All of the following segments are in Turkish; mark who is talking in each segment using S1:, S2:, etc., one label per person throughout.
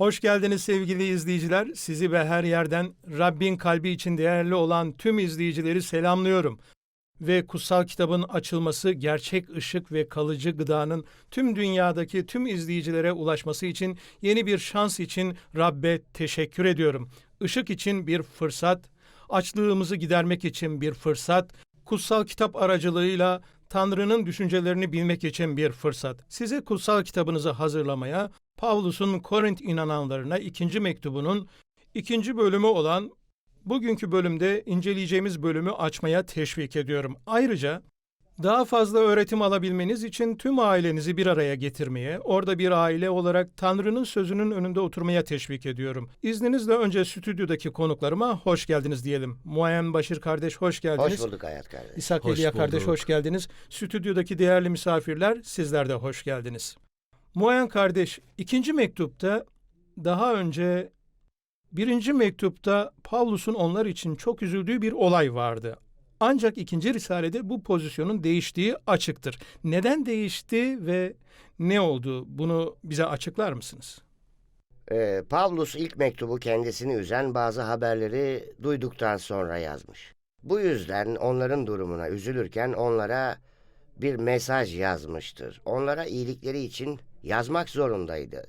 S1: Hoş geldiniz sevgili izleyiciler. Sizi ve her yerden Rabbin kalbi için değerli olan tüm izleyicileri selamlıyorum. Ve kutsal kitabın açılması, gerçek ışık ve kalıcı gıdanın tüm dünyadaki tüm izleyicilere ulaşması için yeni bir şans için Rabbe teşekkür ediyorum. Işık için bir fırsat, açlığımızı gidermek için bir fırsat, kutsal kitap aracılığıyla Tanrı'nın düşüncelerini bilmek için bir fırsat. Size kutsal kitabınızı hazırlamaya Pavlus'un Korint inananlarına ikinci mektubunun ikinci bölümü olan bugünkü bölümde inceleyeceğimiz bölümü açmaya teşvik ediyorum. Ayrıca daha fazla öğretim alabilmeniz için tüm ailenizi bir araya getirmeye, orada bir aile olarak Tanrı'nın sözünün önünde oturmaya teşvik ediyorum. İzninizle önce stüdyodaki konuklarıma hoş geldiniz diyelim. Muayyen Başır kardeş hoş geldiniz.
S2: Hoş bulduk Hayat kardeş.
S1: İshak
S3: Hoş
S1: kardeş
S3: bulduk.
S1: hoş geldiniz. Stüdyodaki değerli misafirler sizler de hoş geldiniz. Muayyen kardeş ikinci mektupta daha önce birinci mektupta Pavlus'un onlar için çok üzüldüğü bir olay vardı. Ancak ikinci risalede bu pozisyonun değiştiği açıktır. Neden değişti ve ne oldu? Bunu bize açıklar mısınız?
S2: Ee, Pavlus ilk mektubu kendisini üzen bazı haberleri duyduktan sonra yazmış. Bu yüzden onların durumuna üzülürken onlara bir mesaj yazmıştır. Onlara iyilikleri için yazmak zorundaydı.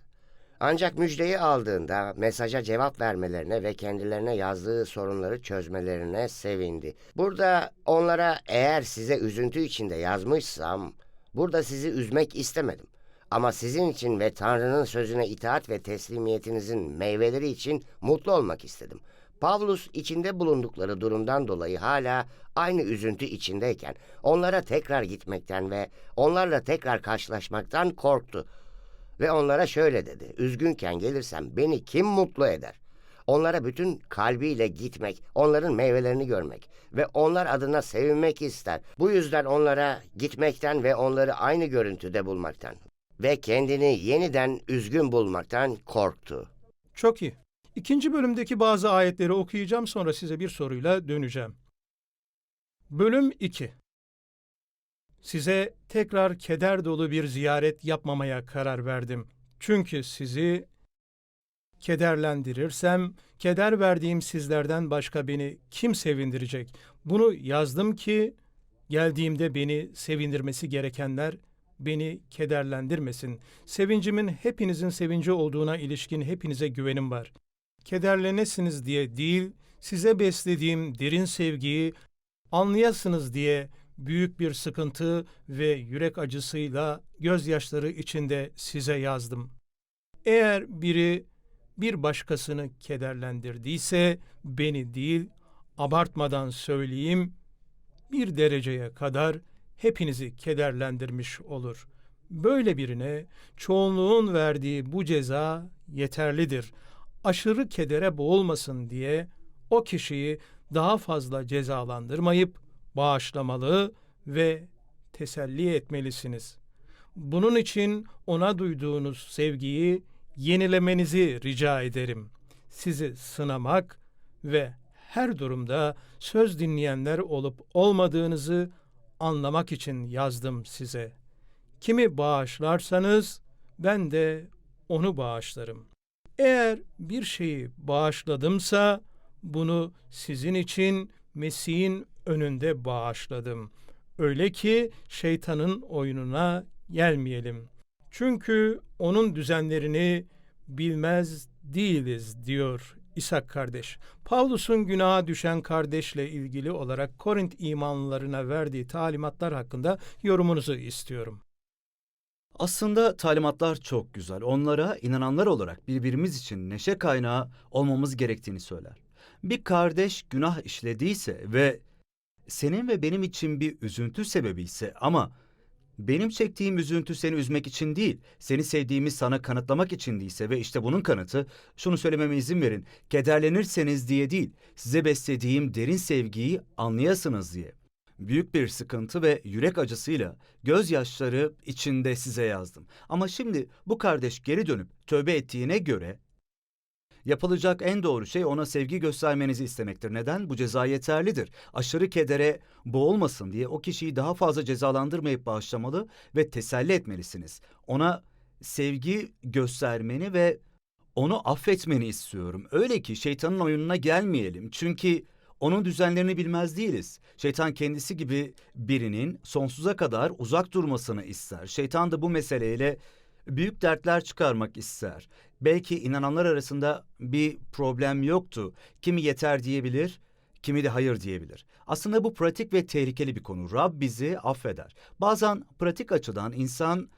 S2: Ancak müjdeyi aldığında mesaja cevap vermelerine ve kendilerine yazdığı sorunları çözmelerine sevindi. Burada onlara eğer size üzüntü içinde yazmışsam burada sizi üzmek istemedim. Ama sizin için ve Tanrı'nın sözüne itaat ve teslimiyetinizin meyveleri için mutlu olmak istedim. Pavlus içinde bulundukları durumdan dolayı hala aynı üzüntü içindeyken onlara tekrar gitmekten ve onlarla tekrar karşılaşmaktan korktu. Ve onlara şöyle dedi, üzgünken gelirsem beni kim mutlu eder? Onlara bütün kalbiyle gitmek, onların meyvelerini görmek ve onlar adına sevinmek ister. Bu yüzden onlara gitmekten ve onları aynı görüntüde bulmaktan ve kendini yeniden üzgün bulmaktan korktu.
S1: Çok iyi. İkinci bölümdeki bazı ayetleri okuyacağım sonra size bir soruyla döneceğim. Bölüm 2 Size tekrar keder dolu bir ziyaret yapmamaya karar verdim. Çünkü sizi kederlendirirsem, keder verdiğim sizlerden başka beni kim sevindirecek? Bunu yazdım ki geldiğimde beni sevindirmesi gerekenler beni kederlendirmesin. Sevincimin hepinizin sevinci olduğuna ilişkin hepinize güvenim var. Kederlenesiniz diye değil, size beslediğim derin sevgiyi anlayasınız diye büyük bir sıkıntı ve yürek acısıyla gözyaşları içinde size yazdım. Eğer biri bir başkasını kederlendirdiyse beni değil, abartmadan söyleyeyim, bir dereceye kadar hepinizi kederlendirmiş olur. Böyle birine çoğunluğun verdiği bu ceza yeterlidir. Aşırı kedere boğulmasın diye o kişiyi daha fazla cezalandırmayıp bağışlamalı ve teselli etmelisiniz. Bunun için ona duyduğunuz sevgiyi yenilemenizi rica ederim. Sizi sınamak ve her durumda söz dinleyenler olup olmadığınızı anlamak için yazdım size. Kimi bağışlarsanız ben de onu bağışlarım. Eğer bir şeyi bağışladımsa bunu sizin için Mesih'in önünde bağışladım. Öyle ki şeytanın oyununa gelmeyelim. Çünkü onun düzenlerini bilmez değiliz diyor İshak kardeş, Pavlus'un günaha düşen kardeşle ilgili olarak Korint imanlılarına verdiği talimatlar hakkında yorumunuzu istiyorum.
S4: Aslında talimatlar çok güzel. Onlara inananlar olarak birbirimiz için neşe kaynağı olmamız gerektiğini söyler. Bir kardeş günah işlediyse ve senin ve benim için bir üzüntü sebebi ise ama benim çektiğim üzüntü seni üzmek için değil, seni sevdiğimi sana kanıtlamak için değilse ve işte bunun kanıtı, şunu söylememe izin verin, kederlenirseniz diye değil, size beslediğim derin sevgiyi anlayasınız diye. Büyük bir sıkıntı ve yürek acısıyla gözyaşları içinde size yazdım. Ama şimdi bu kardeş geri dönüp tövbe ettiğine göre yapılacak en doğru şey ona sevgi göstermenizi istemektir. Neden? Bu ceza yeterlidir. Aşırı kedere boğulmasın diye o kişiyi daha fazla cezalandırmayıp bağışlamalı ve teselli etmelisiniz. Ona sevgi göstermeni ve onu affetmeni istiyorum. Öyle ki şeytanın oyununa gelmeyelim. Çünkü onun düzenlerini bilmez değiliz. Şeytan kendisi gibi birinin sonsuza kadar uzak durmasını ister. Şeytan da bu meseleyle büyük dertler çıkarmak ister. Belki inananlar arasında bir problem yoktu. Kimi yeter diyebilir, kimi de hayır diyebilir. Aslında bu pratik ve tehlikeli bir konu. Rab bizi affeder. Bazen pratik açıdan insan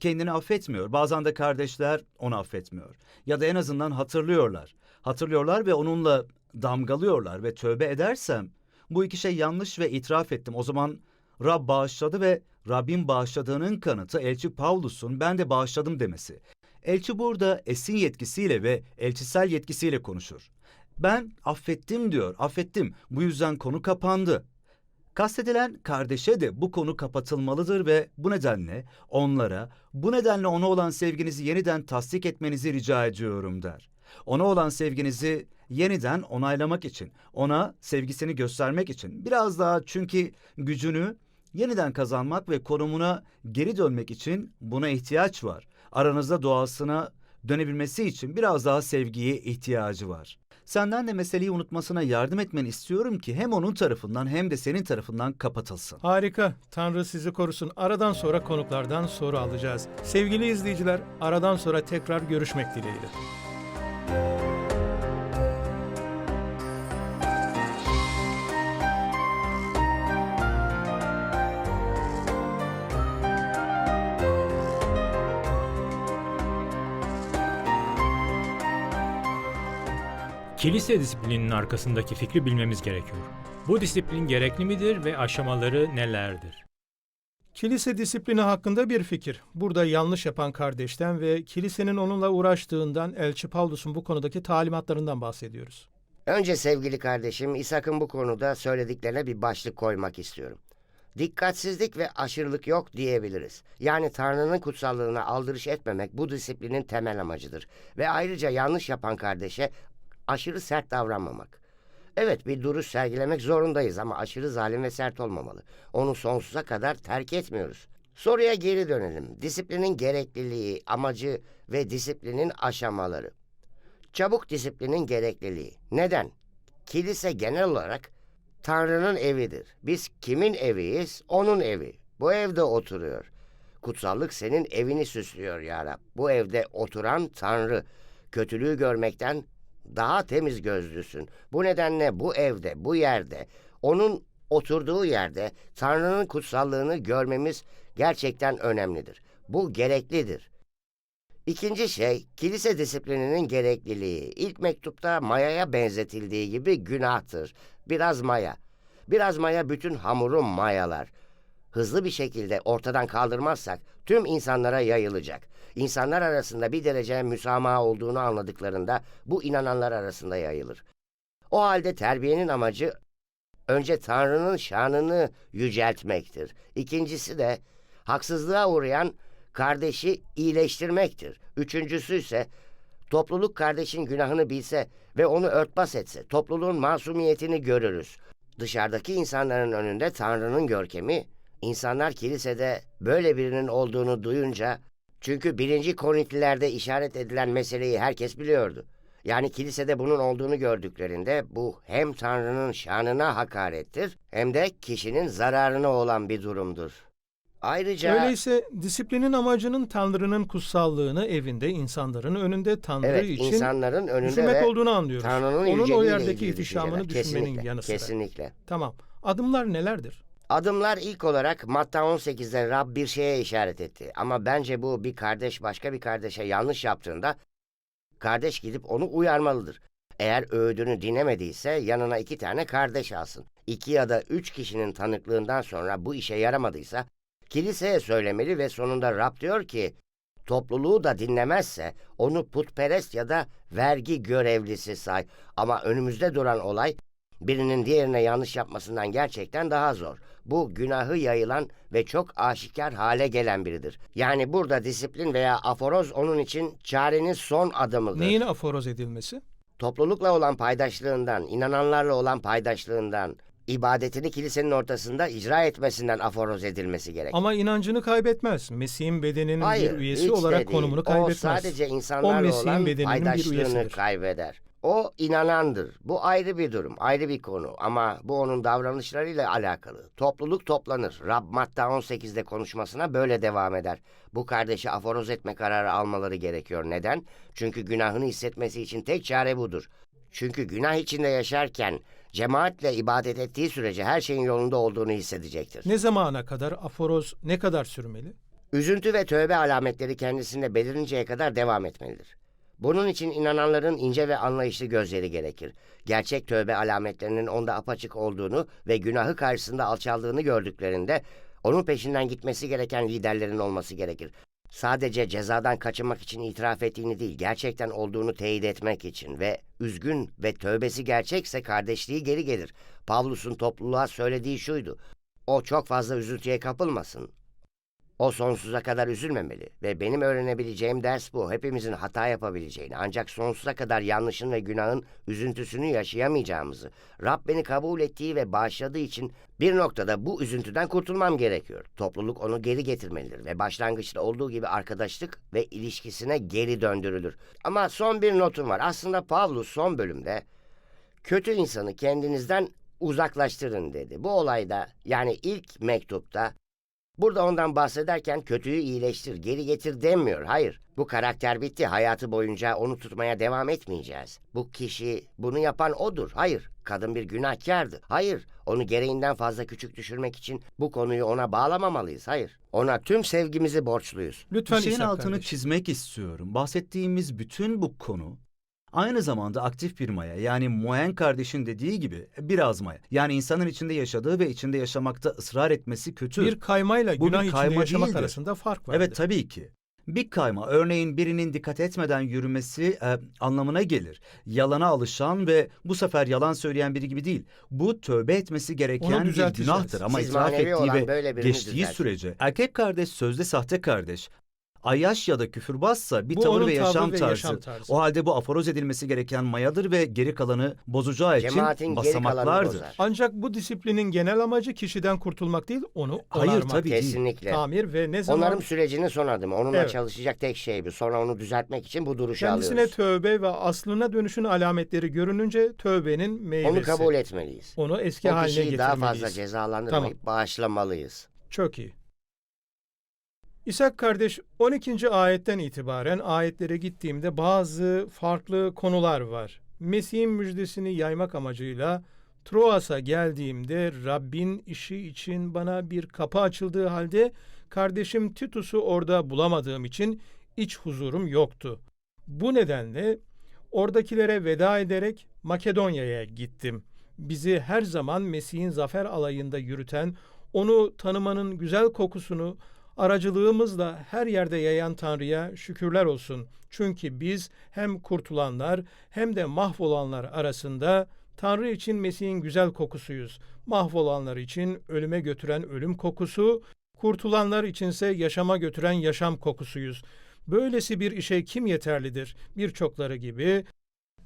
S4: kendini affetmiyor. Bazen de kardeşler onu affetmiyor. Ya da en azından hatırlıyorlar. Hatırlıyorlar ve onunla damgalıyorlar ve tövbe edersem bu iki şey yanlış ve itiraf ettim. O zaman Rab bağışladı ve Rabbin bağışladığının kanıtı elçi Pavlus'un ben de bağışladım demesi. Elçi burada esin yetkisiyle ve elçisel yetkisiyle konuşur. Ben affettim diyor, affettim. Bu yüzden konu kapandı. Kastedilen kardeşe de bu konu kapatılmalıdır ve bu nedenle onlara, bu nedenle ona olan sevginizi yeniden tasdik etmenizi rica ediyorum der. Ona olan sevginizi yeniden onaylamak için, ona sevgisini göstermek için, biraz daha çünkü gücünü yeniden kazanmak ve konumuna geri dönmek için buna ihtiyaç var. Aranızda doğasına dönebilmesi için biraz daha sevgiye ihtiyacı var. Senden de meseleyi unutmasına yardım etmeni istiyorum ki hem onun tarafından hem de senin tarafından kapatılsın.
S1: Harika. Tanrı sizi korusun. Aradan sonra konuklardan soru alacağız. Sevgili izleyiciler, aradan sonra tekrar görüşmek dileğiyle.
S5: Kilise disiplininin arkasındaki fikri bilmemiz gerekiyor. Bu disiplin gerekli midir ve aşamaları nelerdir?
S1: Kilise disiplini hakkında bir fikir. Burada yanlış yapan kardeşten ve kilisenin onunla uğraştığından Elçi Pavlus'un bu konudaki talimatlarından bahsediyoruz.
S2: Önce sevgili kardeşim İshak'ın bu konuda söylediklerine bir başlık koymak istiyorum. Dikkatsizlik ve aşırılık yok diyebiliriz. Yani Tanrı'nın kutsallığına aldırış etmemek bu disiplinin temel amacıdır. Ve ayrıca yanlış yapan kardeşe aşırı sert davranmamak. Evet bir duruş sergilemek zorundayız ama aşırı zalim ve sert olmamalı. Onu sonsuza kadar terk etmiyoruz. Soruya geri dönelim. Disiplinin gerekliliği, amacı ve disiplinin aşamaları. Çabuk disiplinin gerekliliği. Neden? Kilise genel olarak Tanrı'nın evidir. Biz kimin eviyiz? Onun evi. Bu evde oturuyor. Kutsallık senin evini süslüyor ya Rab. Bu evde oturan Tanrı. Kötülüğü görmekten daha temiz gözlüsün. Bu nedenle bu evde, bu yerde, onun oturduğu yerde Tanrı'nın kutsallığını görmemiz gerçekten önemlidir. Bu gereklidir. İkinci şey, kilise disiplininin gerekliliği. İlk mektupta mayaya benzetildiği gibi günahtır. Biraz maya. Biraz maya bütün hamuru mayalar. Hızlı bir şekilde ortadan kaldırmazsak tüm insanlara yayılacak. İnsanlar arasında bir derece müsamaha olduğunu anladıklarında bu inananlar arasında yayılır. O halde terbiyenin amacı önce Tanrı'nın şanını yüceltmektir. İkincisi de haksızlığa uğrayan kardeşi iyileştirmektir. Üçüncüsü ise topluluk kardeşin günahını bilse ve onu örtbas etse topluluğun masumiyetini görürüz. Dışarıdaki insanların önünde Tanrı'nın görkemi, insanlar kilisede böyle birinin olduğunu duyunca, çünkü birinci Korintlilerde işaret edilen meseleyi herkes biliyordu. Yani kilisede bunun olduğunu gördüklerinde bu hem Tanrı'nın şanına hakarettir hem de kişinin zararına olan bir durumdur. Ayrıca
S1: Öyleyse disiplinin amacının Tanrı'nın kutsallığını evinde insanların önünde Tanrı
S2: evet
S1: için
S2: insanların önünde
S1: düşünmek olduğunu anlıyoruz.
S2: Tanrı'nın
S1: Onun o yerdeki ihtişamını düşünmenin
S2: Kesinlikle,
S1: yanı sıra.
S2: Kesinlikle.
S1: Tamam. Adımlar nelerdir?
S2: Adımlar ilk olarak Matta 18'de Rab bir şeye işaret etti. Ama bence bu bir kardeş başka bir kardeşe yanlış yaptığında kardeş gidip onu uyarmalıdır. Eğer öğüdünü dinlemediyse yanına iki tane kardeş alsın. İki ya da üç kişinin tanıklığından sonra bu işe yaramadıysa kiliseye söylemeli ve sonunda Rab diyor ki topluluğu da dinlemezse onu putperest ya da vergi görevlisi say. Ama önümüzde duran olay birinin diğerine yanlış yapmasından gerçekten daha zor. Bu günahı yayılan ve çok aşikar hale gelen biridir. Yani burada disiplin veya aforoz onun için çarenin son adımıdır.
S1: Neyin aforoz edilmesi?
S2: Toplulukla olan paydaşlığından, inananlarla olan paydaşlığından, ibadetini kilisenin ortasında icra etmesinden aforoz edilmesi gerek.
S1: Ama inancını kaybetmez. Mesih'in bedeninin
S2: Hayır,
S1: bir üyesi
S2: de
S1: olarak
S2: değil.
S1: konumunu kaybetmez.
S2: O sadece
S1: O
S2: insanlarla
S1: Mesih'in
S2: olan
S1: bedeninin bir
S2: paydaşlığını
S1: üyesidir.
S2: kaybeder. O inanandır. Bu ayrı bir durum, ayrı bir konu ama bu onun davranışlarıyla alakalı. Topluluk toplanır. Rab Matta 18'de konuşmasına böyle devam eder. Bu kardeşi aforoz etme kararı almaları gerekiyor. Neden? Çünkü günahını hissetmesi için tek çare budur. Çünkü günah içinde yaşarken cemaatle ibadet ettiği sürece her şeyin yolunda olduğunu hissedecektir.
S1: Ne zamana kadar aforoz ne kadar sürmeli?
S2: Üzüntü ve tövbe alametleri kendisinde belirinceye kadar devam etmelidir. Bunun için inananların ince ve anlayışlı gözleri gerekir. Gerçek tövbe alametlerinin onda apaçık olduğunu ve günahı karşısında alçaldığını gördüklerinde onun peşinden gitmesi gereken liderlerin olması gerekir. Sadece cezadan kaçınmak için itiraf ettiğini değil, gerçekten olduğunu teyit etmek için ve üzgün ve tövbesi gerçekse kardeşliği geri gelir. Pavlus'un topluluğa söylediği şuydu. O çok fazla üzüntüye kapılmasın. O sonsuza kadar üzülmemeli ve benim öğrenebileceğim ders bu. Hepimizin hata yapabileceğini ancak sonsuza kadar yanlışın ve günahın üzüntüsünü yaşayamayacağımızı, Rab beni kabul ettiği ve bağışladığı için bir noktada bu üzüntüden kurtulmam gerekiyor. Topluluk onu geri getirmelidir ve başlangıçta olduğu gibi arkadaşlık ve ilişkisine geri döndürülür. Ama son bir notum var. Aslında Pavlus son bölümde kötü insanı kendinizden uzaklaştırın dedi. Bu olayda yani ilk mektupta Burada ondan bahsederken kötüyü iyileştir, geri getir demiyor. Hayır, bu karakter bitti. Hayatı boyunca onu tutmaya devam etmeyeceğiz. Bu kişi, bunu yapan odur. Hayır, kadın bir günahkardı. Hayır, onu gereğinden fazla küçük düşürmek için bu konuyu ona bağlamamalıyız. Hayır, ona tüm sevgimizi borçluyuz.
S1: Lütfen
S4: bir şeyin
S1: İshak
S4: altını
S1: kardeş.
S4: çizmek istiyorum. Bahsettiğimiz bütün bu konu aynı zamanda aktif bir maya yani Moen kardeşin dediği gibi biraz maya. Yani insanın içinde yaşadığı ve içinde yaşamakta ısrar etmesi kötü.
S1: Bir kaymayla
S4: Bu bir
S1: günah içinde
S4: kayma
S1: yaşamak
S4: değildir.
S1: arasında fark vardır.
S4: Evet tabii ki. Bir kayma örneğin birinin dikkat etmeden yürümesi e, anlamına gelir. Yalana alışan ve bu sefer yalan söyleyen biri gibi değil. Bu tövbe etmesi gereken bir günahtır ama
S2: Siz
S4: itiraf
S2: manevi
S4: ettiği
S2: olan
S4: ve
S2: böyle birini
S4: geçtiği
S2: düzeltin.
S4: sürece erkek kardeş sözde sahte kardeş Ayyaş ya da küfürbazsa bir
S1: Bu
S4: tavır
S1: onun
S4: ve
S1: tavrı
S4: yaşam
S1: ve
S4: tarzı.
S1: yaşam tarzı.
S4: O halde bu aforoz edilmesi gereken mayadır ve geri kalanı bozacağı için
S2: Cemaatin geri kalanını
S4: basamaklardır.
S2: bozar.
S1: Ancak bu disiplinin genel amacı kişiden kurtulmak değil, onu
S4: Hayır
S1: onarmak,
S4: tabii değil.
S2: Kesinlikle.
S1: tamir ve ne zaman
S2: Onarım sürecinin son adımı. Onunla
S1: Evet.
S2: çalışacak tek şey bu. Sonra onu düzeltmek için bu duruşu
S1: kendisine
S2: alıyoruz.
S1: tövbe ve aslına dönüşün alametleri görününce tövbenin meyvesi.
S2: Onu kabul etmeliyiz.
S1: Onu eski
S2: o
S1: haline
S2: kişiyi daha
S1: getirmeliyiz.
S2: fazla cezalandırmayıp bağışlamalıyız.
S1: Çok iyi. İshak kardeş 12. ayetten itibaren ayetlere gittiğimde bazı farklı konular var. Mesih'in müjdesini yaymak amacıyla Troas'a geldiğimde Rabbin işi için bana bir kapı açıldığı halde kardeşim Titus'u orada bulamadığım için iç huzurum yoktu. Bu nedenle oradakilere veda ederek Makedonya'ya gittim. Bizi her zaman Mesih'in zafer alayında yürüten, onu tanımanın güzel kokusunu aracılığımızla her yerde yayan Tanrı'ya şükürler olsun. Çünkü biz hem kurtulanlar hem de mahvolanlar arasında Tanrı için Mesih'in güzel kokusuyuz. Mahvolanlar için ölüme götüren ölüm kokusu, kurtulanlar içinse yaşama götüren yaşam kokusuyuz. Böylesi bir işe kim yeterlidir? Birçokları gibi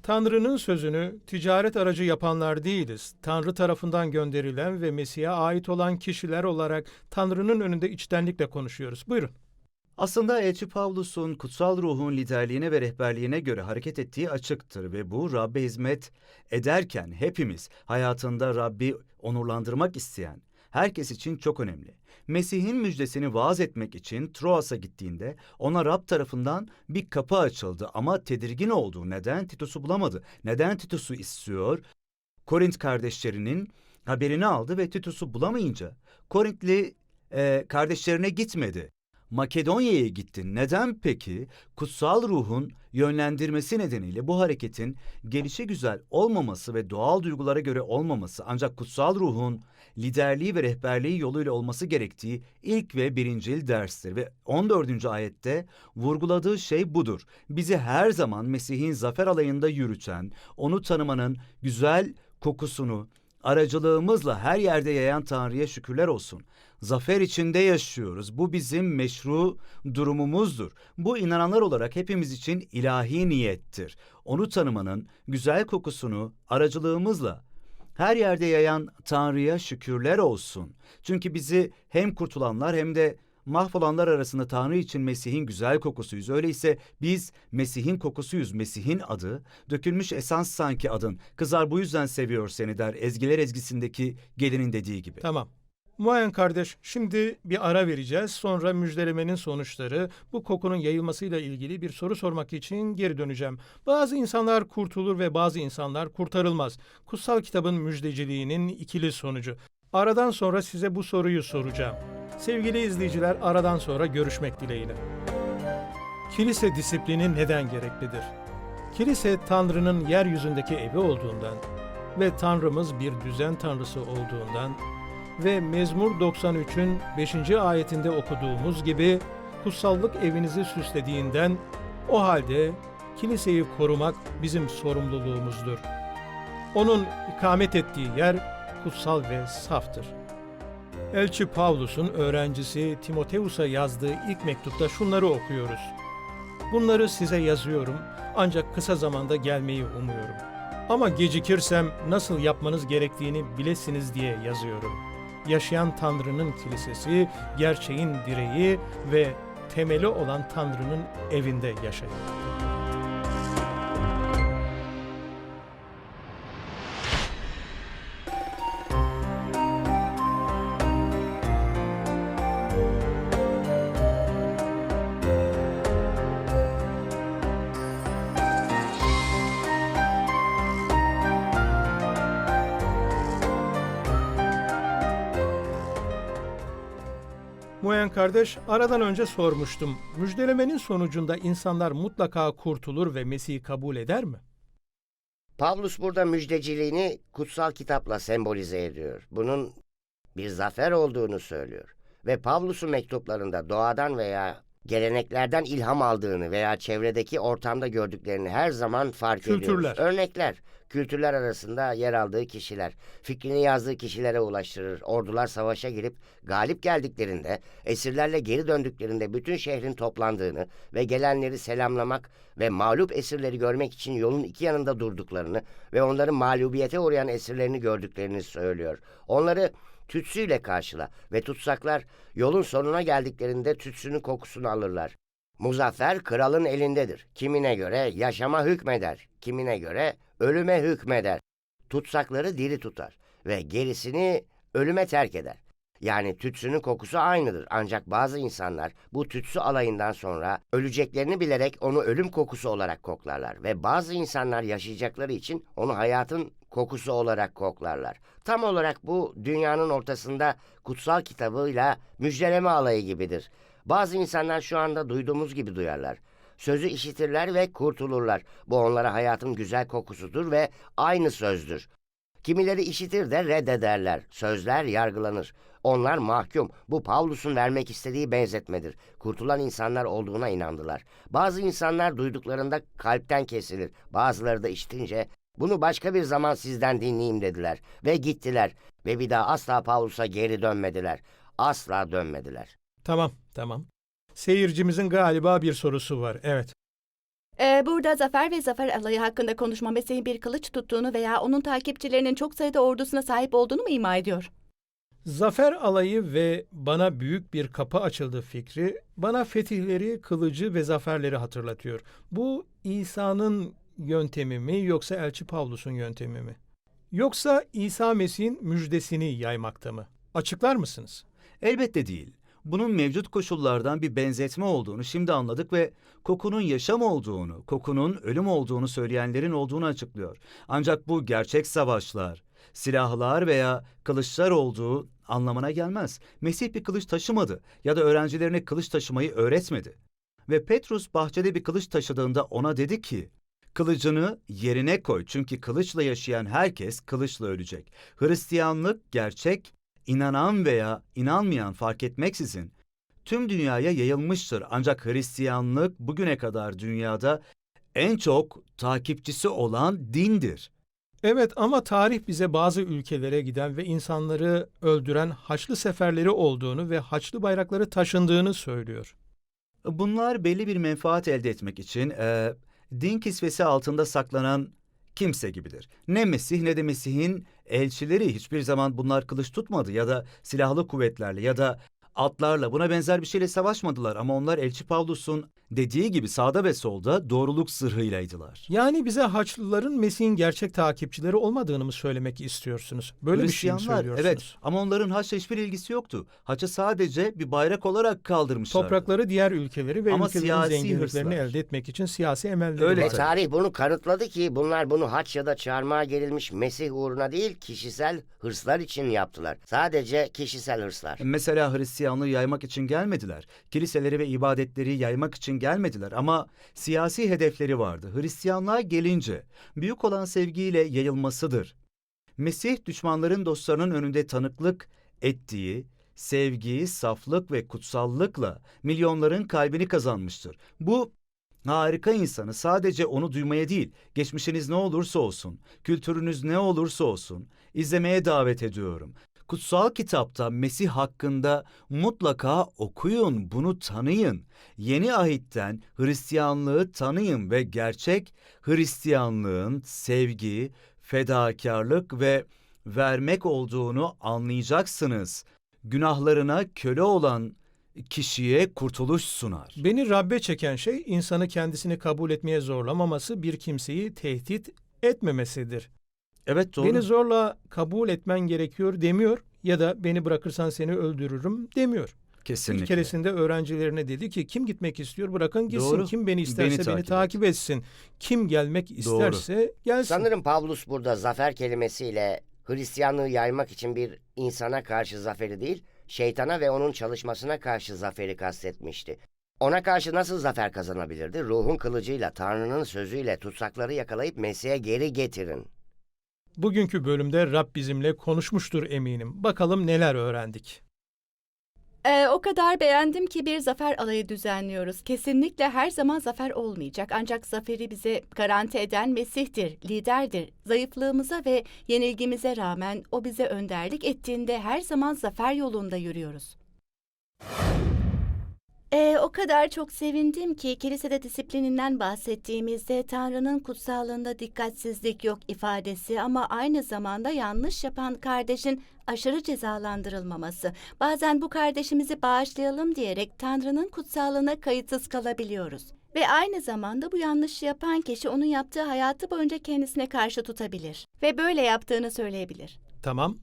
S1: Tanrı'nın sözünü ticaret aracı yapanlar değiliz. Tanrı tarafından gönderilen ve Mesih'e ait olan kişiler olarak Tanrı'nın önünde içtenlikle konuşuyoruz. Buyurun.
S4: Aslında Elçi Pavlus'un kutsal ruhun liderliğine ve rehberliğine göre hareket ettiği açıktır ve bu Rabbe hizmet ederken hepimiz hayatında Rabbi onurlandırmak isteyen, herkes için çok önemli. Mesih'in müjdesini vaaz etmek için Troas'a gittiğinde ona Rab tarafından bir kapı açıldı ama tedirgin oldu. Neden? Titus'u bulamadı. Neden Titus'u istiyor? Korint kardeşlerinin haberini aldı ve Titus'u bulamayınca Korintli e, kardeşlerine gitmedi. Makedonya'ya gitti. Neden peki? Kutsal ruhun yönlendirmesi nedeniyle bu hareketin gelişi güzel olmaması ve doğal duygulara göre olmaması ancak kutsal ruhun liderliği ve rehberliği yoluyla olması gerektiği ilk ve birincil derstir. Ve 14. ayette vurguladığı şey budur. Bizi her zaman Mesih'in zafer alayında yürüten, onu tanımanın güzel kokusunu, aracılığımızla her yerde yayan Tanrı'ya şükürler olsun. Zafer içinde yaşıyoruz. Bu bizim meşru durumumuzdur. Bu inananlar olarak hepimiz için ilahi niyettir. Onu tanımanın güzel kokusunu aracılığımızla her yerde yayan Tanrı'ya şükürler olsun. Çünkü bizi hem kurtulanlar hem de mahvolanlar arasında Tanrı için Mesih'in güzel kokusuyuz. Öyleyse biz Mesih'in kokusuyuz. Mesih'in adı dökülmüş esans sanki adın. Kızlar bu yüzden seviyor seni der ezgiler ezgisindeki gelinin dediği gibi.
S1: Tamam. Muayen kardeş, şimdi bir ara vereceğiz. Sonra müjdelemenin sonuçları, bu kokunun yayılmasıyla ilgili bir soru sormak için geri döneceğim. Bazı insanlar kurtulur ve bazı insanlar kurtarılmaz. Kutsal kitabın müjdeciliğinin ikili sonucu. Aradan sonra size bu soruyu soracağım. Sevgili izleyiciler, aradan sonra görüşmek dileğiyle. Kilise disiplini neden gereklidir? Kilise Tanrı'nın yeryüzündeki evi olduğundan ve Tanrımız bir düzen tanrısı olduğundan ve Mezmur 93'ün 5. ayetinde okuduğumuz gibi kutsallık evinizi süslediğinden o halde kiliseyi korumak bizim sorumluluğumuzdur. Onun ikamet ettiği yer kutsal ve saftır. Elçi Pavlus'un öğrencisi Timoteus'a yazdığı ilk mektupta şunları okuyoruz. Bunları size yazıyorum ancak kısa zamanda gelmeyi umuyorum. Ama gecikirsem nasıl yapmanız gerektiğini bilesiniz diye yazıyorum. Yaşayan Tanrı'nın kilisesi, gerçeğin direği ve temeli olan Tanrı'nın evinde yaşayın. Kardeş, aradan önce sormuştum. Müjdelemenin sonucunda insanlar mutlaka kurtulur ve Mesih'i kabul eder mi?
S2: Pavlus burada müjdeciliğini kutsal kitapla sembolize ediyor. Bunun bir zafer olduğunu söylüyor. Ve Pavlus'un mektuplarında doğadan veya geleneklerden ilham aldığını veya çevredeki ortamda gördüklerini her zaman fark
S1: Kültürler.
S2: ediyoruz. Örnekler, kültürler arasında yer aldığı kişiler, fikrini yazdığı kişilere ulaştırır. Ordular savaşa girip galip geldiklerinde, esirlerle geri döndüklerinde bütün şehrin toplandığını ve gelenleri selamlamak ve mağlup esirleri görmek için yolun iki yanında durduklarını ve onların mağlubiyete uğrayan esirlerini gördüklerini söylüyor. Onları tütsüyle karşıla ve tutsaklar yolun sonuna geldiklerinde tütsünün kokusunu alırlar. Muzaffer kralın elindedir. Kimine göre yaşama hükmeder, kimine göre ölüme hükmeder. Tutsakları diri tutar ve gerisini ölüme terk eder. Yani tütsünün kokusu aynıdır ancak bazı insanlar bu tütsü alayından sonra öleceklerini bilerek onu ölüm kokusu olarak koklarlar ve bazı insanlar yaşayacakları için onu hayatın kokusu olarak koklarlar. Tam olarak bu dünyanın ortasında kutsal kitabıyla müjdeleme alayı gibidir. Bazı insanlar şu anda duyduğumuz gibi duyarlar. Sözü işitirler ve kurtulurlar. Bu onlara hayatın güzel kokusudur ve aynı sözdür. Kimileri işitir de reddederler. Sözler yargılanır. Onlar mahkum. Bu Pavlus'un vermek istediği benzetmedir. Kurtulan insanlar olduğuna inandılar. Bazı insanlar duyduklarında kalpten kesilir. Bazıları da işitince bunu başka bir zaman sizden dinleyeyim dediler. Ve gittiler. Ve bir daha asla Pavlus'a geri dönmediler. Asla dönmediler.
S1: Tamam, tamam. Seyircimizin galiba bir sorusu var. Evet.
S6: Ee, burada zafer ve zafer alayı hakkında konuşma Mesih'in bir kılıç tuttuğunu veya onun takipçilerinin çok sayıda ordusuna sahip olduğunu mu ima ediyor?
S1: Zafer alayı ve bana büyük bir kapı açıldı fikri bana fetihleri, kılıcı ve zaferleri hatırlatıyor. Bu İsa'nın yöntemi mi yoksa Elçi Pavlus'un yöntemi mi? Yoksa İsa Mesih'in müjdesini yaymakta mı? Açıklar mısınız?
S4: Elbette değil. Bunun mevcut koşullardan bir benzetme olduğunu şimdi anladık ve kokunun yaşam olduğunu, kokunun ölüm olduğunu söyleyenlerin olduğunu açıklıyor. Ancak bu gerçek savaşlar, silahlar veya kılıçlar olduğu anlamına gelmez. Mesih bir kılıç taşımadı ya da öğrencilerine kılıç taşımayı öğretmedi. Ve Petrus bahçede bir kılıç taşıdığında ona dedi ki, Kılıcını yerine koy çünkü kılıçla yaşayan herkes kılıçla ölecek. Hristiyanlık gerçek, inanan veya inanmayan fark etmeksizin tüm dünyaya yayılmıştır. Ancak Hristiyanlık bugüne kadar dünyada en çok takipçisi olan dindir.
S1: Evet ama tarih bize bazı ülkelere giden ve insanları öldüren Haçlı seferleri olduğunu ve Haçlı bayrakları taşındığını söylüyor.
S4: Bunlar belli bir menfaat elde etmek için eee, din kisvesi altında saklanan kimse gibidir. Ne Mesih ne de Mesih'in elçileri hiçbir zaman bunlar kılıç tutmadı ya da silahlı kuvvetlerle ya da atlarla buna benzer bir şeyle savaşmadılar ama onlar elçi Pavlus'un dediği gibi sağda ve solda doğruluk zırhıylaydılar.
S1: Yani bize Haçlıların Mesih'in gerçek takipçileri olmadığını mı söylemek istiyorsunuz? Böyle bir şey mi
S4: Hristiyanlar,
S1: söylüyorsunuz?
S4: evet ama onların haçla hiçbir ilgisi yoktu. Haçı sadece bir bayrak olarak kaldırmışlardı.
S1: Toprakları diğer ülkeleri ve
S4: Ama
S1: ülkelerin
S4: siyasi
S1: zenginliklerini
S4: hırslar.
S1: elde etmek için siyasi emelleri
S4: Öyle
S2: Ve
S1: var.
S2: tarih bunu kanıtladı ki bunlar bunu haç ya da çarmıha gerilmiş Mesih uğruna değil kişisel hırslar için yaptılar. Sadece kişisel hırslar.
S4: Mesela Hristiyanlığı yaymak için gelmediler. Kiliseleri ve ibadetleri yaymak için gelmediler ama siyasi hedefleri vardı. Hristiyanlığa gelince büyük olan sevgiyle yayılmasıdır. Mesih düşmanların dostlarının önünde tanıklık ettiği sevgi, saflık ve kutsallıkla milyonların kalbini kazanmıştır. Bu harika insanı sadece onu duymaya değil, geçmişiniz ne olursa olsun, kültürünüz ne olursa olsun izlemeye davet ediyorum. Kutsal kitapta Mesih hakkında mutlaka okuyun, bunu tanıyın. Yeni ahitten Hristiyanlığı tanıyın ve gerçek Hristiyanlığın sevgi, fedakarlık ve vermek olduğunu anlayacaksınız. Günahlarına köle olan kişiye kurtuluş sunar.
S1: Beni Rabbe çeken şey insanı kendisini kabul etmeye zorlamaması, bir kimseyi tehdit etmemesidir.
S4: Evet doğru.
S1: Beni zorla kabul etmen gerekiyor demiyor ya da beni bırakırsan seni öldürürüm demiyor.
S4: Kesinlikle.
S1: Bir keresinde öğrencilerine dedi ki kim gitmek istiyor bırakın gitsin.
S4: Doğru.
S1: Kim beni isterse
S4: Beni
S1: beni,
S4: takip
S1: takip, etsin. Kim gelmek isterse gelsin.
S2: Sanırım Pavlus burada zafer kelimesiyle Hristiyanlığı yaymak için bir insana karşı zaferi değil, şeytana ve onun çalışmasına karşı zaferi kastetmişti. Ona karşı nasıl zafer kazanabilirdi? Ruhun kılıcıyla, Tanrı'nın sözüyle tutsakları yakalayıp Mesih'e geri getirin.
S1: Bugünkü bölümde Rab bizimle konuşmuştur eminim. Bakalım neler öğrendik.
S6: Ee, o kadar beğendim ki bir zafer alayı düzenliyoruz. Kesinlikle her zaman zafer olmayacak. Ancak zaferi bize garanti eden Mesih'tir, liderdir. Zayıflığımıza ve yenilgimize rağmen o bize önderlik ettiğinde her zaman zafer yolunda yürüyoruz. Ee, o kadar çok sevindim ki kilisede disiplininden bahsettiğimizde Tanrı'nın kutsallığında dikkatsizlik yok ifadesi ama aynı zamanda yanlış yapan kardeşin aşırı cezalandırılmaması. Bazen bu kardeşimizi bağışlayalım diyerek Tanrı'nın kutsallığına kayıtsız kalabiliyoruz. Ve aynı zamanda bu yanlışı yapan kişi onun yaptığı hayatı boyunca kendisine karşı tutabilir. Ve böyle yaptığını söyleyebilir.
S1: Tamam.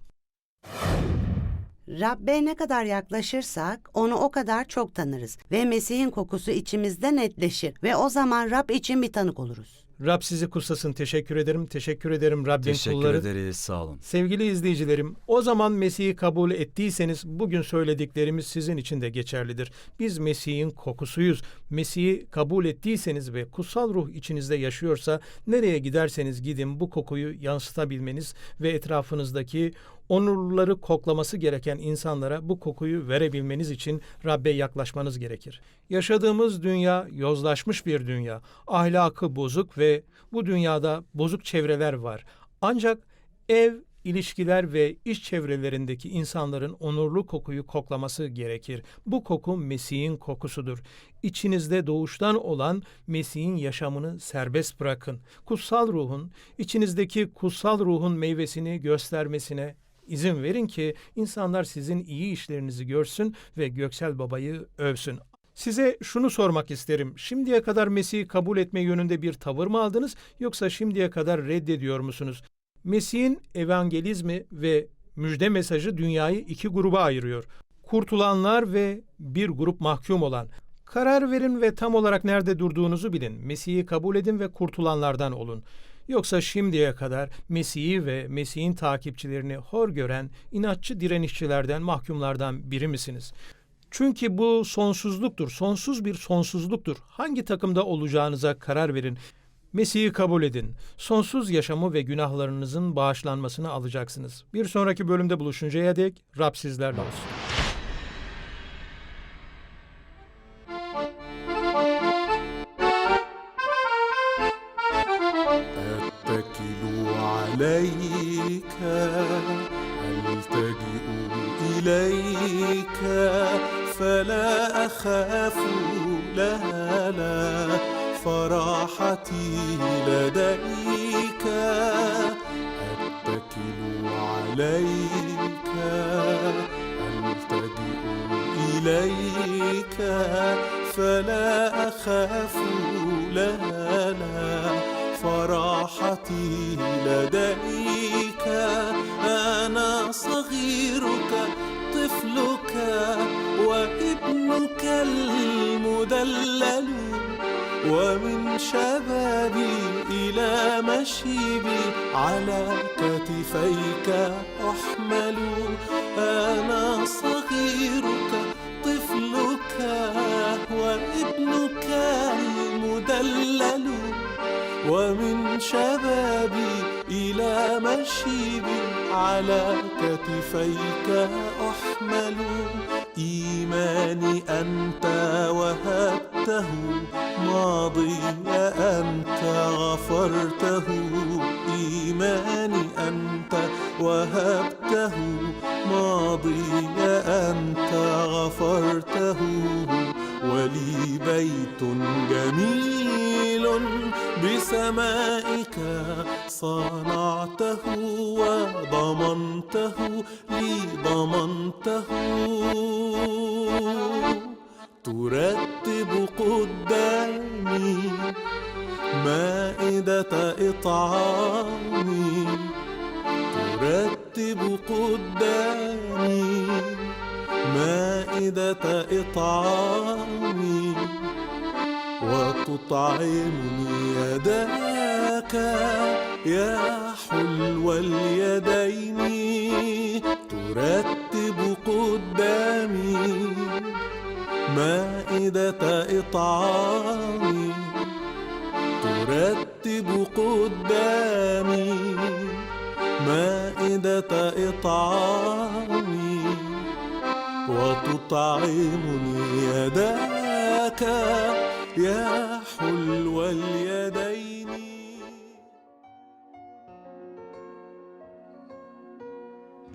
S7: Rabbe ne kadar yaklaşırsak onu o kadar çok tanırız ve Mesih'in kokusu içimizde netleşir ve o zaman Rab için bir tanık oluruz.
S1: Rab sizi kutsasın. Teşekkür ederim. Teşekkür ederim Rabbin
S4: Teşekkür
S1: kulları.
S4: ederiz. Sağ olun.
S1: Sevgili izleyicilerim, o zaman Mesih'i kabul ettiyseniz bugün söylediklerimiz sizin için de geçerlidir. Biz Mesih'in kokusuyuz. Mesih'i kabul ettiyseniz ve kutsal ruh içinizde yaşıyorsa nereye giderseniz gidin bu kokuyu yansıtabilmeniz ve etrafınızdaki onurluları koklaması gereken insanlara bu kokuyu verebilmeniz için Rabbe yaklaşmanız gerekir. Yaşadığımız dünya yozlaşmış bir dünya. Ahlakı bozuk ve bu dünyada bozuk çevreler var. Ancak ev, ilişkiler ve iş çevrelerindeki insanların onurlu kokuyu koklaması gerekir. Bu koku Mesih'in kokusudur. İçinizde doğuştan olan Mesih'in yaşamını serbest bırakın. Kutsal ruhun, içinizdeki kutsal ruhun meyvesini göstermesine izin verin ki insanlar sizin iyi işlerinizi görsün ve Göksel Baba'yı övsün. Size şunu sormak isterim. Şimdiye kadar Mesih'i kabul etme yönünde bir tavır mı aldınız yoksa şimdiye kadar reddediyor musunuz? Mesih'in evangelizmi ve müjde mesajı dünyayı iki gruba ayırıyor. Kurtulanlar ve bir grup mahkum olan. Karar verin ve tam olarak nerede durduğunuzu bilin. Mesih'i kabul edin ve kurtulanlardan olun. Yoksa şimdiye kadar Mesih'i ve Mesih'in takipçilerini hor gören inatçı direnişçilerden, mahkumlardan biri misiniz? Çünkü bu sonsuzluktur, sonsuz bir sonsuzluktur. Hangi takımda olacağınıza karar verin. Mesih'i kabul edin. Sonsuz yaşamı ve günahlarınızın bağışlanmasını alacaksınız. Bir sonraki bölümde buluşuncaya dek Rab sizlerle olsun.
S8: مشيبي على كتفيك أحمل أنا صغيرك طفلك وابنك المدلل. ومن شبابي إلى مشيبي على كتفيك أحمل إيماني أنت وهبته ماضي أنت غفرته. إيماني أنت وهبته. ماضي أنت غفرته. ولي بيت جميل بسمائك صنعته وضمنته. لي ضمنته. ترتب قدامي مائدة إطعامي. ترتب قدامي مائدة إطعامي. وتطعمني يداك يا حلو اليدين. ترتب قدامي مائدة إطعامي ترتب قدامي مائدة إطعامي وتطعمني يداك يا حلو اليدين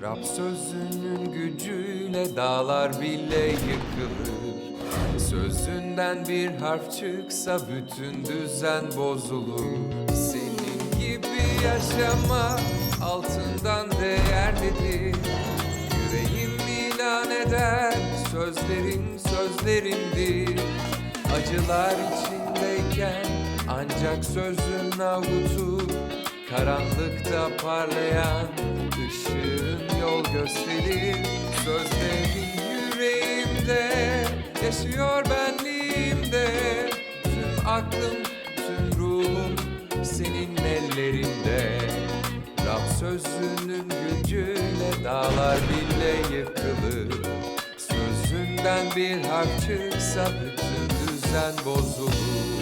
S3: Rab sözünün gücüyle dağlar bile yıkılır Sözünden bir harf çıksa bütün düzen bozulur. Senin gibi yaşamak altından değerlidir. Yüreğim ilan eder sözlerin sözlerimdir. Acılar içindeyken ancak sözün avutur Karanlıkta parlayan ışığın yol gösterir. Sözlerin yüreğimde yaşıyor benliğimde. Tüm aklım, tüm ruhum senin ellerinde. Rab sözünün gücüyle dağlar bile yıkılır. Sözünden bir harf çıksa bütün düzen bozulur